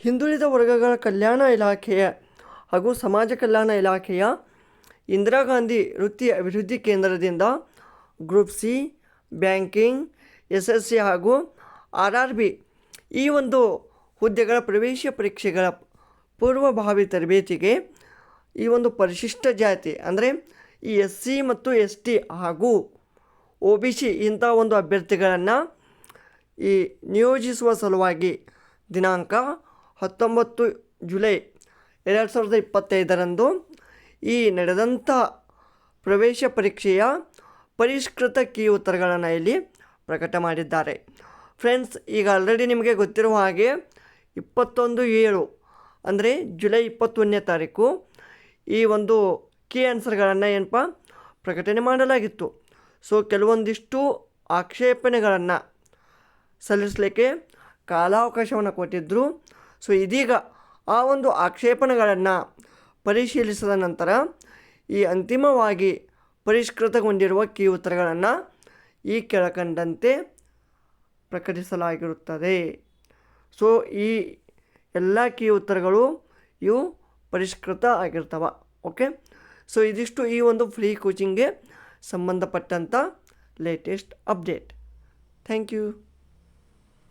ಹಿಂದುಳಿದ ವರ್ಗಗಳ ಕಲ್ಯಾಣ ಇಲಾಖೆಯ ಹಾಗೂ ಸಮಾಜ ಕಲ್ಯಾಣ ಇಲಾಖೆಯ ಇಂದಿರಾ ಗಾಂಧಿ ವೃತ್ತಿ ಅಭಿವೃದ್ಧಿ ಕೇಂದ್ರದಿಂದ group C, banking S S C ಹಾಗೂ ಆರ್ ಆರ್ ಬಿ ಈ ಒಂದು ಹುದ್ದೆಗಳ ಪ್ರವೇಶ ಪರೀಕ್ಷೆಗಳ ಪೂರ್ವಭಾವಿ ತರಬೇತಿಗೆ ಈ ಒಂದು ಪರಿಶಿಷ್ಟ ಜಾತಿ ಅಂದರೆ ಈ ಎಸ್ ಸಿ ಮತ್ತು ಎಸ್ ಟಿ ಹಾಗೂ ಒ ಬಿ ಸಿ ಇಂಥ ಒಂದು ಅಭ್ಯರ್ಥಿಗಳನ್ನು ಈ ನಿಯೋಜಿಸುವ ಸಲುವಾಗಿ ದಿನಾಂಕ ಹತ್ತೊಂಬತ್ತು ಜುಲೈ ಎರಡು ಸಾವಿರದ ಇಪ್ಪತ್ತೈದರಂದು ಈ ನಡೆದಂಥ ಪ್ರವೇಶ ಪರೀಕ್ಷೆಯ ಪರಿಷ್ಕೃತ ಕೀ ಉತ್ತರಗಳನ್ನು ಇಲ್ಲಿ ಪ್ರಕಟ ಮಾಡಿದ್ದಾರೆ. ಫ್ರೆಂಡ್ಸ್, ಈಗ ಆಲ್ರೆಡಿ ನಿಮಗೆ ಗೊತ್ತಿರುವ ಹಾಗೆ ಇಪ್ಪತ್ತೊಂದು ಏಳು ಅಂದರೆ ಜುಲೈ ಇಪ್ಪತ್ತೊಂದನೇ ತಾರೀಕು ಈ ಒಂದು ಕೀ ಆನ್ಸರ್ಗಳನ್ನು ಏನಪ್ಪ ಪ್ರಕಟಣೆ ಮಾಡಲಾಗಿತ್ತು. ಸೊ ಕೆಲವೊಂದಿಷ್ಟು ಆಕ್ಷೇಪಣೆಗಳನ್ನು ಸಲ್ಲಿಸಲಿಕ್ಕೆ ಕಾಲಾವಕಾಶವನ್ನು ಕೊಟ್ಟಿದ್ದರು ಸೊ ಇದೀಗ ಆ ಒಂದು ಆಕ್ಷೇಪಣೆಗಳನ್ನು ಪರಿಶೀಲಿಸಿದ ನಂತರ ಈ ಅಂತಿಮವಾಗಿ ಪರಿಷ್ಕೃತಗೊಂಡಿರುವ ಕೀ ಉತ್ತರಗಳನ್ನು ಈ ಕೆಳಕಂಡಂತೆ ಪ್ರಕಟಿಸಲಾಗಿರುತ್ತದೆ. ಸೊ ಈ ಎಲ್ಲ ಕೀ ಉತ್ತರಗಳು ಇವು ಪರಿಷ್ಕೃತ ಆಗಿರ್ತವೆ, ಓಕೆ? ಸೊ ಇದಿಷ್ಟು ಈ ಒಂದು ಫ್ರೀ ಕೋಚಿಂಗ್ಗೆ ಸಂಬಂಧಪಟ್ಟಂಥ ಲೇಟೆಸ್ಟ್ ಅಪ್ಡೇಟ್. Thank you.